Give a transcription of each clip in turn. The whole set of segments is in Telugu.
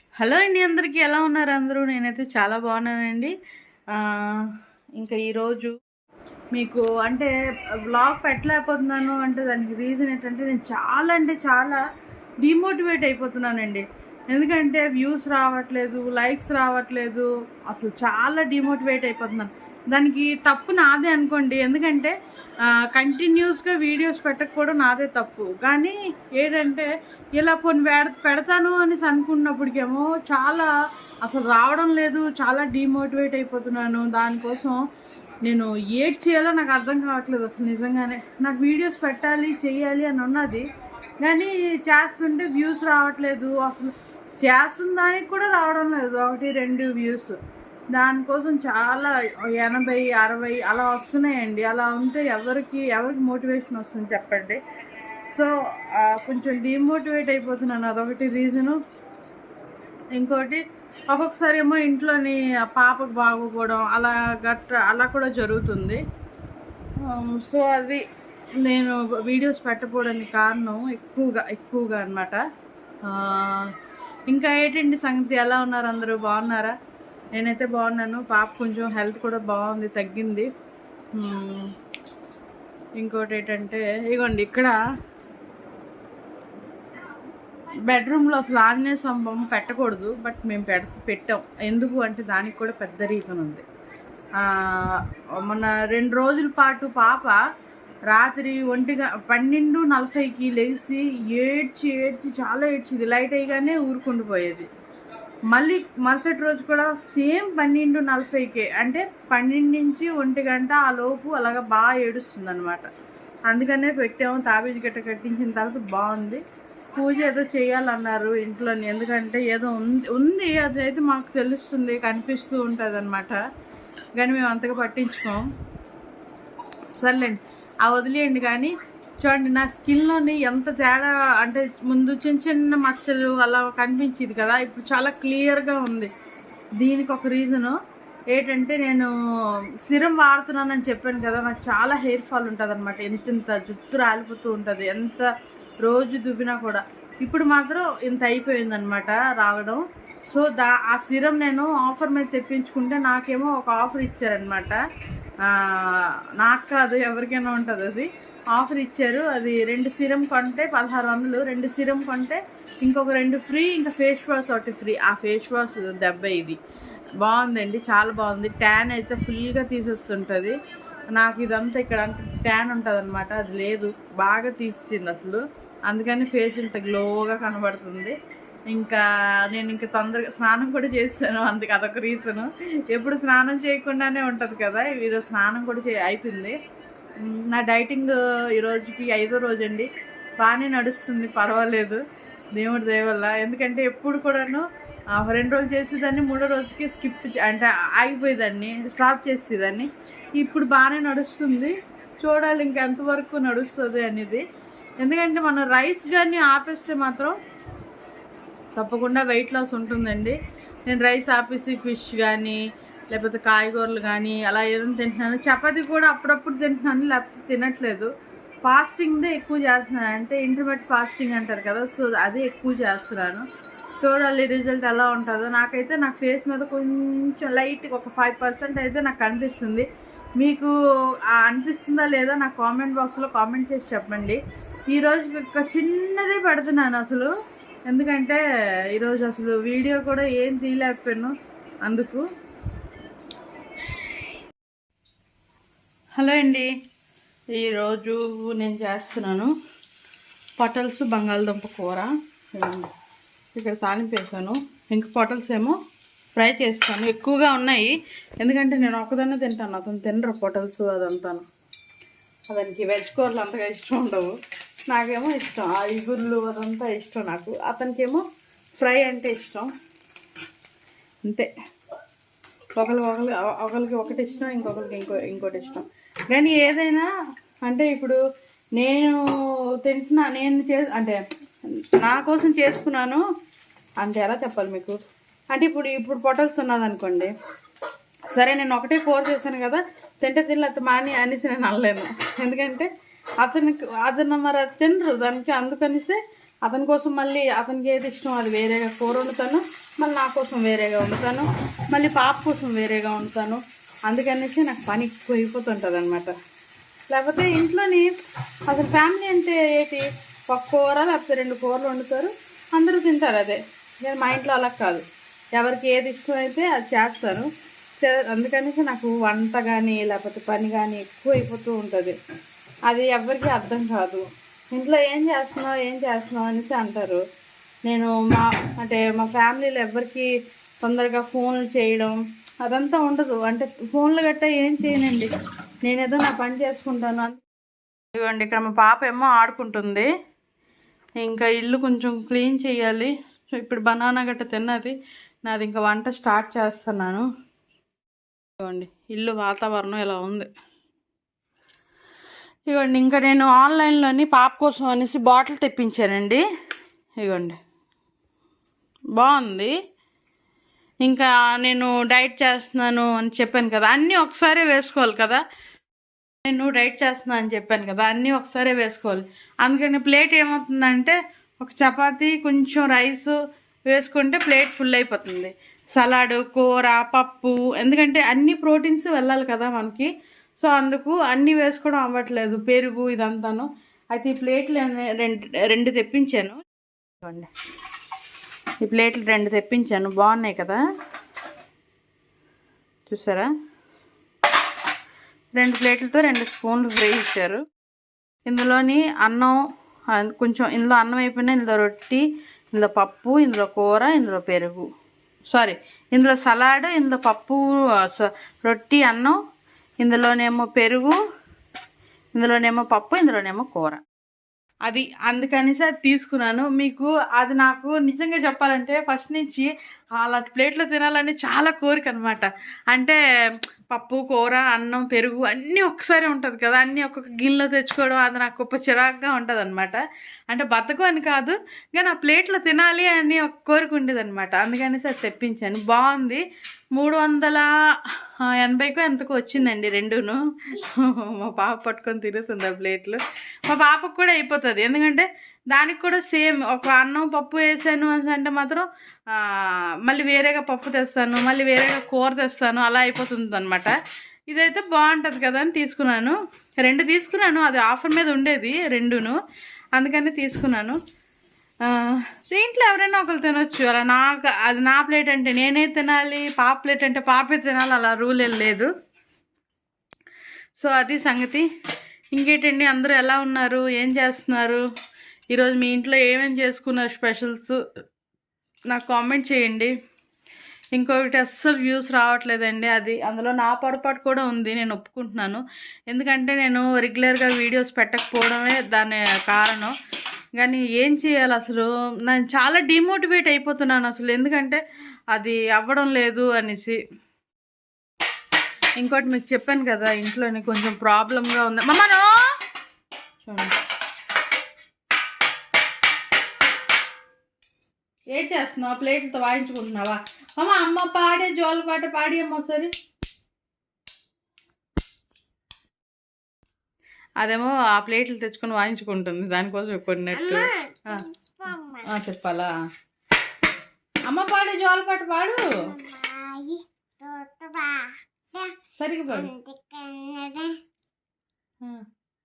హలో అండి అందరికీ ఎలా ఉన్నారు అందరూ? నేనైతే చాలా బాగున్నానండి. ఇంకా ఈరోజు మీకు అంటే బ్లాగ్ పెట్టలేకపోతున్నాను అంటే దానికి రీజన్ ఏంటంటే నేను చాలా అంటే చాలా డిమోటివేట్ అయిపోతున్నానండి. ఎందుకంటే వ్యూస్ రావట్లేదు లైక్స్ రావట్లేదు. అసలు చాలా డిమోటివేట్ అయిపోతున్నాను. దానికి తప్పు నాదే అనుకోండి. ఎందుకంటే కంటిన్యూస్గా వీడియోస్ పెట్టకపోవడం నాదే తప్పు. కానీ ఏంటంటే ఇలా కొన్ని పెడ పెడతాను అనేసి అనుకున్నప్పటికేమో చాలా అసలు రావడం లేదు. చాలా డిమోటివేట్ అయిపోతున్నాను. దానికోసం నేను ఏడ్ చేయాలో నాకు అర్థం కావట్లేదు అసలు నిజంగానే. నాకు వీడియోస్ పెట్టాలి చేయాలి అని ఉన్నది. కానీ చేస్తుంటే వ్యూస్ రావట్లేదు. అసలు చేస్తున్న దానికి కూడా రావడం లేదు. ఒకటి రెండు వ్యూస్ దానికోసం చాలా ఎనభై అరవై అలా వస్తున్నాయండి. అలా ఉంటే ఎవరికి ఎవరికి మోటివేషన్ వస్తుంది చెప్పండి. సో కొంచెం డిమోటివేట్ అయిపోతున్నాను. అదొకటి రీజను. ఇంకోటి ఒక్కొక్కసారి ఏమో ఇంట్లోని పాపకు బాగోపోవడం అలా గట్ర అలా కూడా జరుగుతుంది. సో అది నేను వీడియోస్ పెట్టకపోవడానికి కారణం ఎక్కువగా ఎక్కువగా అనమాట ఇంకా ఏంటండి సంగతి? ఎలా ఉన్నారు అందరూ? బాగున్నారా? నేనైతే బాగున్నాను. పాప కొంచెం హెల్త్ కూడా బాగుంది తగ్గింది. ఇంకోటి ఏంటంటే ఇగోండి ఇక్కడ బెడ్రూమ్లో అసలు ఆంజనేయ స్తంభం పెట్టకూడదు బట్ మేము పెడ పెట్టాం. ఎందుకు అంటే దానికి కూడా పెద్ద రీజన్ ఉంది. మొన్న రెండు రోజుల పాటు పాప రాత్రి ఒంటిగా పన్నెండు నలభైకి లేచి ఏడ్చి ఏడ్చి చాలా ఏడ్చింది. లైట్ అయ్యగానే ఊరుకుండిపోయేది. మళ్ళీ మరుసటి రోజు కూడా సేమ్ పన్నెండు నలభైకే అంటే పన్నెండు నుంచి ఒంటి గంట ఆ లోపు అలాగా బాగా ఏడుస్తుంది అనమాట అందుకనే పెట్టాము తాబేజీ గట్ట కట్టించిన తర్వాత బాగుంది. పూజ ఏదో చేయాలన్నారు ఇంట్లోని ఎందుకంటే ఏదో ఉంది ఉంది అదైతే మాకు తెలుస్తుంది కనిపిస్తూ ఉంటుంది అనమాట కానీ మేము అంతగా పట్టించుకోం సర్లేండి ఆ వదిలేయండి కానీ చూడండి నా స్కిన్లోని ఎంత తేడా అంటే ముందు చిన్న చిన్న మచ్చలు అలా కనిపించేది కదా ఇప్పుడు చాలా క్లియర్గా ఉంది. దీనికి ఒక రీజను ఏంటంటే నేను సిరం వాడుతున్నానని చెప్పాను కదా నాకు చాలా హెయిర్ ఫాల్ ఉంటుంది అనమాట ఎంతెంత జుట్టు రాలిపోతూ ఉంటుంది ఎంత రోజు దువ్వినా కూడా. ఇప్పుడు మాత్రం ఇంత అయిపోయిందనమాట రావడం. సో దా ఆ సిరం నేను ఆఫర్ మీద తెప్పించుకుంటే నాకేమో ఒక ఆఫర్ ఇచ్చారనమాట నాకు కాదు ఎవరికైనా ఉంటుంది అది. ఆఫర్ ఇచ్చారు. అది రెండు సిరం కొంటే పదహారు వందలు రెండు సిరం కొంటే ఇంకొక రెండు ఫ్రీ ఇంకా ఫేస్ వాష్ ఒకటి ఫ్రీ. ఆ ఫేస్ వాష్ దెబ్బ ఇది. బాగుందండి చాలా బాగుంది. ట్యాన్ అయితే ఫుల్గా తీసేస్తుంటుంది. నాకు ఇదంతా ఇక్కడ ట్యాన్ ఉంటుంది అనమాట అది లేదు బాగా తీసింది అసలు. అందుకని ఫేస్ ఇంత గ్లోగా కనబడుతుంది. ఇంకా నేను ఇంకా తొందరగా స్నానం కూడా చేస్తాను అందుకే అదొక రీజను. ఎప్పుడు స్నానం చేయకుండానే ఉంటుంది కదా ఈరోజు స్నానం కూడా చే అయిపోయింది. నా డైటింగ్ ఈ రోజుకి ఐదో రోజు అండి బాగానే నడుస్తుంది పర్వాలేదు. దేవుడి దయవల్ల. ఎందుకంటే ఎప్పుడు కూడాను ఆ, రెండు రోజులు చేసేదాన్ని మూడో రోజుకి స్కిప్ అంటే ఆగిపోయేదాన్ని స్టాప్ చేసేదాన్ని. ఇప్పుడు బాగానే నడుస్తుంది. చూడాలి ఇంకా ఎంతవరకు నడుస్తుంది అనేది. ఎందుకంటే మనం రైస్ కానీ ఆపేస్తే మాత్రం తప్పకుండా వెయిట్ లాస్ ఉంటుందండి. నేను రైస్ ఆపేసి ఫిష్ కానీ లేకపోతే కాయగూరలు కానీ అలా ఏదైనా తింటున్నాను. చపాతీ కూడా అప్పుడప్పుడు తింటున్నాను లేకపోతే తినట్లేదు. ఫాస్టింగ్దే ఎక్కువ చేస్తున్నాను. అంటే ఇంటర్మీడియట్ ఫాస్టింగ్ అంటారు కదా సో అదే ఎక్కువ చేస్తున్నాను. చూడాలి రిజల్ట్ ఎలా ఉంటుందో. నాకైతే నా ఫేస్ మీద కొంచెం లైట్గా ఒక ఫైవ్ పర్సెంట్ అయితే నాకు కనిపిస్తుంది మీకు అనిపిస్తుందా లేదా నా కామెంట్ బాక్స్లో కామెంట్ చేసి చెప్పండి. ఈరోజు ఒక చిన్నదే పెడుతున్నాను అసలు. ఎందుకంటే ఈరోజు అసలు వీడియో కూడా ఏం తీయలేకపోయాను అందుకు. హలో అండి. ఈరోజు నేను చేస్తున్నాను పొటల్స్ బంగాళదుంప కూర. ఇక్కడ తాలింపేసాను. వేసాను ఇంకా పొటల్స్ ఏమో ఫ్రై చేస్తాను. ఎక్కువగా ఉన్నాయి. ఎందుకంటే నేను ఒకదాన్నే తింటాను. అతను తినరు పొటల్స్ అదంతాను. అతనికి వెజ్ కూరలు అంతగా ఇష్టం ఉండవు. నాకేమో ఇష్టం. ఆ ఇగుర్లు అదంతా ఇష్టం నాకు. అతనికేమో ఫ్రై అంటే ఇష్టం. అంతే. ఒకరికి ఒకరికి ఒకరికి ఒకటి ఇష్టం ఇంకొకరికి ఇంకో ఇంకోటి ఇష్టం. కానీ ఏదైనా అంటే ఇప్పుడు నేను తెలిసిన నేను చే అంటే నా కోసం చేసుకున్నాను అంటే ఎలా చెప్పాలి మీకు? అంటే ఇప్పుడు ఇప్పుడు పొటల్స్ ఉన్నదనుకోండి సరే నేను ఒకటే కూర చేశాను కదా తింటే తినలేదు మాని అనేసి నేను అనలేను. ఎందుకంటే అతనికి అతను మరి అది తినరు దానికి అందుకనిసే అతని కోసం మళ్ళీ అతనికి ఏది ఇష్టం అది వేరేగా కూర వండుతాను మళ్ళీ నా కోసం వేరేగా వండుతాను మళ్ళీ పాప కోసం వేరేగా వండుతాను. అందుకనేసి నాకు పని ఎక్కువ అయిపోతుంటుంది అనమాట లేకపోతే ఇంట్లోని అసలు ఫ్యామిలీ అంటే ఏంటి? ఒక కూర లేకపోతే రెండు కూరలు వండుతారు అందరూ తింటారు అదే. నేను మా ఇంట్లో అలా కాదు. ఎవరికి ఏది ఇష్టం అయితే అది చేస్తాను చే- అందుకనేసి నాకు వంట కానీ లేకపోతే పని కానీ ఎక్కువ అయిపోతూ ఉంటుంది. అది ఎవరికి అర్థం కాదు. ఇంట్లో ఏం చేస్తున్నావు ఏం చేస్తున్నావు అనేసి అంటారు. నేను మా అంటే మా ఫ్యామిలీలో ఎవరికి తొందరగా ఫోన్లు చేయడం అదంతా ఉండదు. అంటే ఫోన్లు గట్టా ఏం చేయనండి. నేనేదో నా పని చేసుకుంటాను. ఇదిగోండి ఇక్కడ మా పాప ఏమో ఆడుకుంటుంది. ఇంకా ఇల్లు కొంచెం క్లీన్ చేయాలి. ఇప్పుడు బనానా గట్ట తిన్నది. నాది ఇంకా వంట స్టార్ట్ చేస్తున్నాను. ఇదిగోండి ఇల్లు వాతావరణం ఇలా ఉంది. ఇదిగోండి ఇంకా నేను ఆన్లైన్లోని పాప కోసం అనేసి బాటిల్ తెప్పించానండి. ఇదిగోండి బాగుంది. ఇంకా నేను డైట్ చేస్తున్నాను అని చెప్పాను కదా అన్నీ ఒకసారి వేసుకోవాలి కదా. నేను డైట్ చేస్తున్నాను అని చెప్పాను కదా అన్నీ ఒకసారి వేసుకోవాలి. అందుకని ప్లేట్ ఏమవుతుందంటే ఒక చపాతీ కొంచెం రైస్ వేసుకుంటే ప్లేట్ ఫుల్ అయిపోతుంది. సలాడ్ కూర పప్పు ఎందుకంటే అన్ని ప్రోటీన్స్ వెళ్ళాలి కదా మనకి. సో అందుకు అన్నీ వేసుకోవడం అవ్వట్లేదు పెరుగు ఇదంతాను. అయితే ఈ ప్లేట్లు రెండు రెండు తెప్పించాను. చూడండి ఈ ప్లేట్లు రెండు తెప్పించాను. బాగున్నాయి కదా? చూసారా? రెండు ప్లేట్లతో రెండు స్పూన్లు ఫ్రై ఇచ్చారు ఇందులోని అన్నం కొంచెం ఇందులో అన్నం అయిపోయినా ఇందులో రొట్టి ఇందులో పప్పు ఇందులో కూర ఇందులో పెరుగు. సారీ ఇందులో సలాడ్ ఇందులో పప్పు స- రొట్టి అన్నం ఇందులోనేమో పెరుగు ఇందులోనేమో పప్పు ఇందులోనేమో కూర. అది అందుకనేసి అది తీసుకున్నాను. మీకు అది నాకు నిజంగా చెప్పాలంటే ఫస్ట్ నుంచి అలాంటి ప్లేట్లో తినాలని చాలా కోరిక అనమాట అంటే పప్పు కూర అన్నం పెరుగు అన్నీ ఒకసారి ఉంటుంది కదా. అన్నీ ఒక్కొక్క గిన్నెలో తెచ్చుకోవడం అది నాకు గొప్ప చిరాకుగా ఉంటుంది అనమాట అంటే బతకం అని కాదు కానీ ఆ ప్లేట్లో తినాలి అని ఒక కోరిక ఉండేది అనమాట అందుకనేసి అది తెప్పించాను. బాగుంది. మూడు వందల ఎనభైకో ఎంతకో వచ్చిందండి రెండును. మా పాప పట్టుకొని తిరుగుతుంది ఆ ప్లేట్లు. మా పాపకు కూడా అయిపోతుంది. ఎందుకంటే దానికి కూడా సేమ్ ఒక అన్నం పప్పు వేసాను అంటే మాత్రం మళ్ళీ వేరేగా పప్పు తెస్తాను మళ్ళీ వేరేగా కూర తెస్తాను అలా అయిపోతుంది అనమాట ఇదైతే బాగుంటుంది కదా అని తీసుకున్నాను. రెండు తీసుకున్నాను అది ఆఫర్ మీద ఉండేది రెండును అందుకని తీసుకున్నాను. దీంట్లో ఎవరైనా ఒకరు తినొచ్చు. అలా నాకు అది నా ప్లేట్ అంటే నేనే తినాలి పాప ప్లేట్ అంటే పాపే తినాలి అలా రూల్ లేదు. సో అది సంగతి. ఇంకేంటండి? అందరూ ఎలా ఉన్నారు? ఏం చేస్తున్నారు? ఈరోజు మీ ఇంట్లో ఏమేమి చేసుకున్నారు స్పెషల్స్ నాకు కామెంట్ చేయండి. ఇంకొకటి అస్సలు వ్యూస్ రావట్లేదండి అది. అందులో నా పొరపాటు కూడా ఉంది నేను ఒప్పుకుంటున్నాను. ఎందుకంటే నేను రెగ్యులర్గా వీడియోస్ పెట్టకపోవడమే దాని కారణం. కానీ ఏం చేయాలి అసలు? నేను చాలా డిమోటివేట్ అయిపోతున్నాను అసలు. ఎందుకంటే అది అవ్వడం లేదు అనేసి. ఇంకోటి మీకు చెప్పాను కదా ఇంట్లోని కొంచెం ప్రాబ్లంగా ఉంది. మమ్మను! చూడండి. ఏం చేస్తున్నావు? ప్లేట్లతో వాయించుకుంటున్నావా? అమ్మ అమ్మ పాడే జోల పాట పాడి అమ్మ ఒకసారి. అదేమో ఆ ప్లేట్లు తెచ్చుకొని వాయించుకుంటుంది. దానికోసం కొన్నట్టు చెప్పాలా? అమ్మ పాడే జోల పాట పాడు. సరిగ్గా పాడు.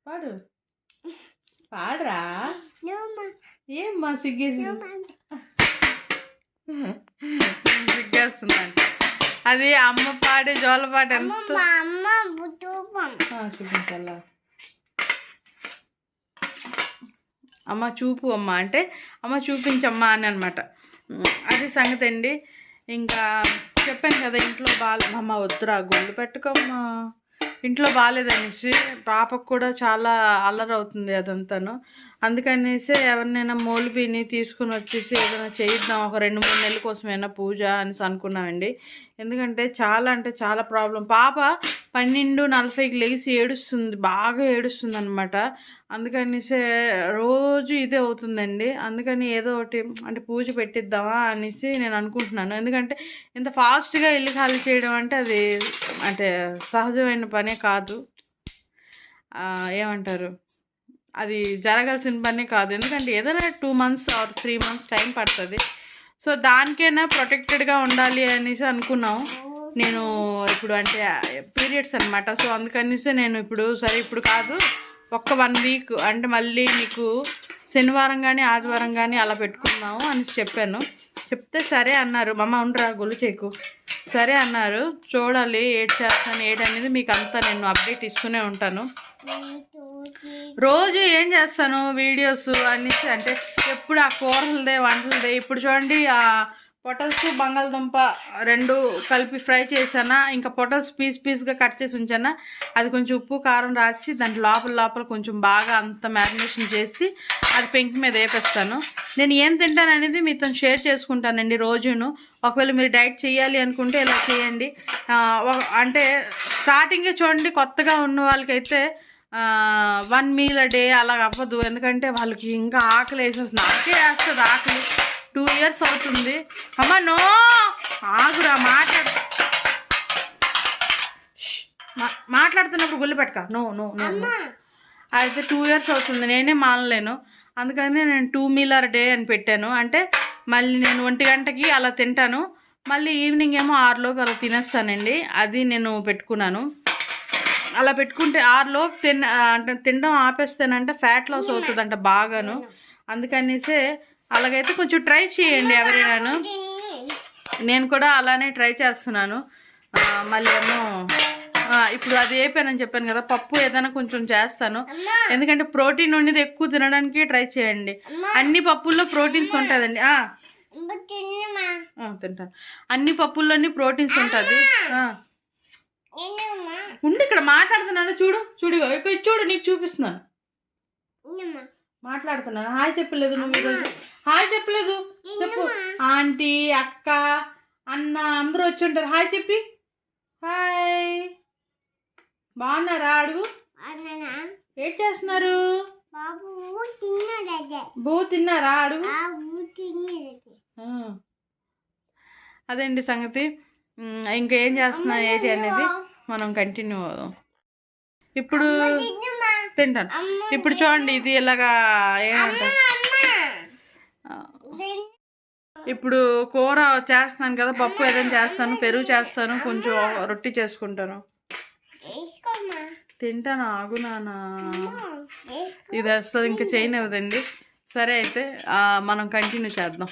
పాడు. పాడరా? ఏమ్మా సిగ్గేసి సిగ్గేస్తుందంట అది అమ్మ పాడే జోల పాట ఎంత? ఆ, చూపించాలా అమ్మ చూపు అమ్మ అంటే అమ్మ చూపించమ్మా అని అనమాట అది సంగతి అండి. ఇంకా చెప్పాను కదా ఇంట్లో బాగా అమ్మ వద్దురా గుండు పెట్టుకోమ్మా. ఇంట్లో బాగాలేదనేసి పాపకు కూడా చాలా అల్లరి అవుతుంది అదంతాను. అందుకనేసి ఎవరినైనా మోలిపిని తీసుకుని వచ్చేసి ఏదైనా చేయిద్దాం ఒక రెండు మూడు నెలల కోసమైనా పూజ అని అనుకున్నామండి. ఎందుకంటే చాలా అంటే చాలా ప్రాబ్లం. పాప పన్నెండు నలభైకి లేచి ఏడుస్తుంది బాగా ఏడుస్తుంది అనమాట అందుకనిసే రోజు ఇదే అవుతుందండి. అందుకని ఏదో ఒకటి అంటే పూజ పెట్టిద్దామా అనేసి నేను అనుకుంటున్నాను. ఎందుకంటే ఇంత ఫాస్ట్గా ఇల్లు ఖాళీ చేయడం అంటే అది అంటే సహజమైన పనే కాదు. ఏమంటారు? అది జరగాల్సిన పని కాదు. ఎందుకంటే ఏదైనా two months or three months time పడుతుంది. సో దానికైనా ప్రొటెక్టెడ్గా ఉండాలి అనేసి అనుకున్నాం. నేను ఇప్పుడు అంటే పీరియడ్స్ అనమాట సో అందుకనేసి నేను ఇప్పుడు సరే ఇప్పుడు కాదు ఒక్క వన్ వీక్ అంటే మళ్ళీ మీకు శనివారం కానీ ఆదివారం కానీ అలా పెట్టుకున్నాము అని చెప్పాను. చెప్తే సరే అన్నారు. మమ్మ ఉండరా గొల్లు చేకు. సరే అన్నారు. చూడాలి ఏడ్ చేస్తాను ఏడనేది మీకు అంతా నేను అప్డేట్ ఇస్తూనే ఉంటాను. రోజు ఏం చేస్తాను? వీడియోస్ అనేసి అంటే ఎప్పుడు ఆ కూరలదే వంటలదే ఇప్పుడు చూడండి ఆ పొటల్స్ బంగాళదుంప రెండు కలిపి ఫ్రై చేసానా ఇంకా పొటల్స్ పీస్ పీస్గా కట్ చేసి ఉంచానా? అది కొంచెం ఉప్పు కారం రాసి దాని లోపల లోపల కొంచెం బాగా అంత మ్యారినేషన్ చేసి అది పెంకి మీద వేపేస్తాను. నేను ఏం తింటాను అనేది మీతో షేర్ చేసుకుంటానండి రోజును. ఒకవేళ మీరు డైట్ చేయాలి అనుకుంటే ఇలా చేయండి. అంటే స్టార్టింగే చూడండి కొత్తగా ఉన్న వాళ్ళకైతే వన్ మీల్ డే అలా అవ్వదు. ఎందుకంటే వాళ్ళకి ఇంకా ఆకలి వేసేస్తుంది నాకే వేస్తుంది ఆకలి. టూ ఇయర్స్ అవుతుంది. అమ్మ నో! ఆగురా మాట్లాడు మాట్లాడుతున్నప్పుడు గుళ్ళు పెట్టుక. No no no no. అయితే టూ ఇయర్స్ అవుతుంది. నేనే మానలేను. అందుకని నేను టూ మీలర్ డే అని పెట్టాను. అంటే మళ్ళీ నేను ఒంటి గంటకి అలా తింటాను. మళ్ళీ ఈవినింగ్ ఏమో ఆరులోకి అలా తినేస్తానండి. అది నేను పెట్టుకున్నాను. అలా పెట్టుకుంటే ఆరులోకి తిన అంటే తినడం ఆపేస్తానంటే ఫ్యాట్ లాస్ అవుతుందంట బాగాను. అందుకనేసే అలాగైతే కొంచెం ట్రై చేయండి ఎవరైనాను. నేను కూడా అలానే ట్రై చేస్తున్నాను. మళ్ళీ ఏమో ఇప్పుడు అది అయిపోయానని చెప్పాను కదా పప్పు ఏదైనా కొంచెం చేస్తాను. ఎందుకంటే ప్రోటీన్ ఉండేది ఎక్కువ తినడానికి ట్రై చేయండి. అన్ని పప్పుల్లో ప్రోటీన్స్ ఉంటుందండి. తింటాను అన్ని పప్పుల్లోని ప్రోటీన్స్ ఉంటుంది. ఉండి ఇక్కడ మాట్లాడుతున్నాను. చూడు చూడు చూడు నీకు చూపిస్తున్నాను. మాట్లాడుతున్నాను. హాయ్ చెప్పలేదు నువ్వు ఈరోజు. హాయ్ చెప్పలేదు. చెప్పు. ఆంటీ అక్క అన్న అందరూ వచ్చి ఉంటారు. హాయ్ చెప్పి. హాయ్. బాగున్నారా? అడుగు. ఏం చేస్తున్నారు? బూ తిన్నారా? అడుగు. అదేంటి సంగతి? ఇంకా ఏం చేస్తున్నా ఏంటి అనేది మనం కంటిన్యూ అవుదాం ఇప్పుడు తింటాను. ఇప్పుడు చూడండి ఇది ఇలాగా ఏమంటారు ఇప్పుడు కూర చేస్తున్నాను కదా పప్పు ఏదైనా చేస్తాను పెరుగు చేస్తాను కొంచెం రొట్టి చేసుకుంటాను. తింటాను ఆగు నానా ఇది అసలు ఇంకా చేయనివ్వదండి. సరే అయితే మనం కంటిన్యూ చేద్దాం.